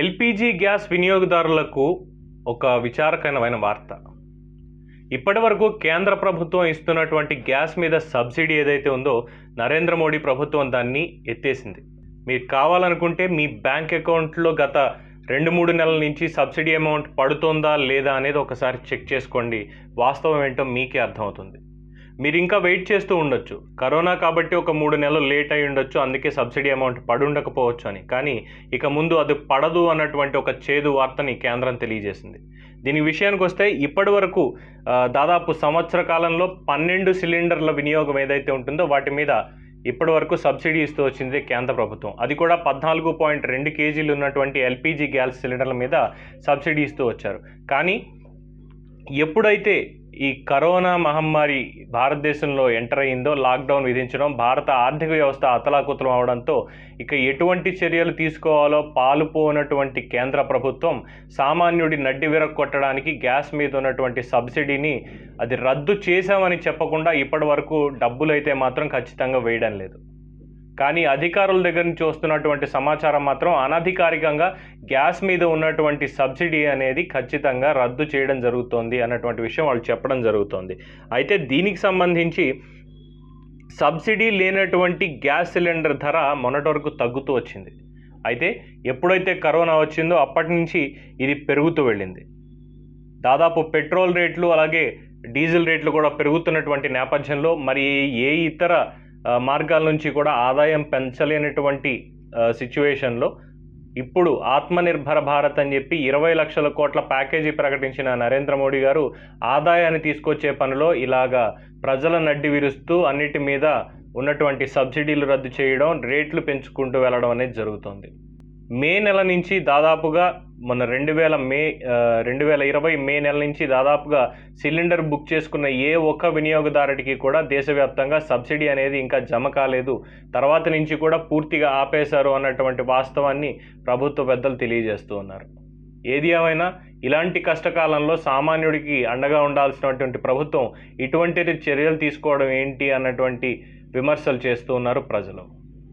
LPG gas వినియోగదారులకు ఒక విచారకరమైన వార్త. ఇప్పటి వరకు కేంద్ర ప్రభుత్వం ఇస్తున్నటువంటి గ్యాస్ మీద సబ్సిడీ ఏదైతే ఉందో నరేంద్ర మోడీ ప్రభుత్వం దాన్ని ఎత్తేసింది. మీరు కావాలనుకుంటే మీ బ్యాంక్ అకౌంట్లో గత రెండు మూడు నెలల నుంచి సబ్సిడీ అమౌంట్ పడుతుందా లేదా అనేది ఒకసారి చెక్ చేసుకోండి. వాస్తవం ఏంటో మీకే అర్థమవుతుంది. మీరు ఇంకా వెయిట్ చేస్తూ ఉండొచ్చు. కరోనా కాబట్టి ఒక మూడు నెలలు లేట్ అయి ఉండొచ్చు. అందుకే సబ్సిడీ అమౌంట్ పడి ఉండకపోవచ్చు అని. కానీ ఇక ముందు అది పడదు అన్నటువంటి ఒక చేదు వార్తని కేంద్రం తెలియజేసింది. దీని విషయానికి వస్తే ఇప్పటి వరకు దాదాపు సంవత్సర కాలంలో పన్నెండు సిలిండర్ల వినియోగం ఏదైతే ఉంటుందో వాటి మీద ఇప్పటి వరకు సబ్సిడీ ఇస్తూ వచ్చింది కేంద్ర ప్రభుత్వం. అది కూడా పద్నాలుగు పాయింట్ రెండు కేజీలు ఉన్నటువంటి ఎల్పిజి గ్యాస్ సిలిండర్ల మీద సబ్సిడీ ఇస్తూ వచ్చారు. కానీ ఎప్పుడైతే ఈ కరోనా మహమ్మారి భారతదేశంలో ఎంటర్ అయిందో లాక్డౌన్ విధించడం భారత ఆర్థిక వ్యవస్థ అతలాకుతలం అవడంతో ఇక ఎటువంటి చర్యలు తీసుకోవాలో పాలుపోనటువంటి కేంద్ర ప్రభుత్వం సామాన్యుడి నడ్డి విరగొట్టడానికి గ్యాస్ మీద ఉన్నటువంటి సబ్సిడీని అది రద్దు చేశామని చెప్పకుండా ఇప్పటి వరకు డబ్బులు అయితే మాత్రం ఖచ్చితంగా వేయడం లేదు. కానీ అధికారుల దగ్గర నుంచి వస్తున్నటువంటి సమాచారం మాత్రం అనధికారికంగా గ్యాస్ మీద ఉన్నటువంటి సబ్సిడీ అనేది ఖచ్చితంగా రద్దు చేయడం జరుగుతోంది అన్నటువంటి విషయం వాళ్ళు చెప్పడం జరుగుతోంది. అయితే దీనికి సంబంధించి సబ్సిడీ లేనటువంటి గ్యాస్ సిలిండర్ ధర మొన్నటి వరకు తగ్గుతూ వచ్చింది. అయితే ఎప్పుడైతే కరోనా వచ్చిందో అప్పటి నుంచి ఇది పెరుగుతూ వెళ్ళింది. దాదాపు పెట్రోల్ రేట్లు అలాగే డీజిల్ రేట్లు కూడా పెరుగుతున్నటువంటి నేపథ్యంలో మరి ఏ ఇతర మార్గాల నుంచి కూడా ఆదాయం పెంచలేనటువంటి సిచ్యువేషన్లో ఇప్పుడు ఆత్మనిర్భర భారత్ అని చెప్పి ఇరవై లక్షల కోట్ల ప్యాకేజీ ప్రకటించిన నరేంద్ర మోడీ గారు ఆదాయాన్ని తీసుకొచ్చే పనిలో ఇలాగా ప్రజల నడ్డి విరుస్తూ అన్నిటి మీద ఉన్నటువంటి సబ్సిడీలు రద్దు చేయడం రేట్లు పెంచుకుంటూ వెళ్ళడం అనేది జరుగుతుంది. మే నెల నుంచి దాదాపుగా మన రెండు వేల మే రెండు వేల ఇరవై మే నెల నుంచి దాదాపుగా సిలిండర్ బుక్ చేసుకున్న ఏ ఒక్క వినియోగదారుడికి కూడా దేశవ్యాప్తంగా సబ్సిడీ అనేది ఇంకా జమ కాలేదు. తర్వాత నుంచి కూడా పూర్తిగా ఆపేశారు అన్నటువంటి వాస్తవాన్ని ప్రభుత్వ పెద్దలు తెలియజేస్తూ ఉన్నారు. ఏది ఏమైనా ఇలాంటి కష్టకాలంలో సామాన్యుడికి అండగా ఉండాల్సినటువంటి ప్రభుత్వం ఇటువంటి చర్యలు తీసుకోవడం ఏంటి అన్నటువంటి విమర్శలు చేస్తూ ఉన్నారు ప్రజలు.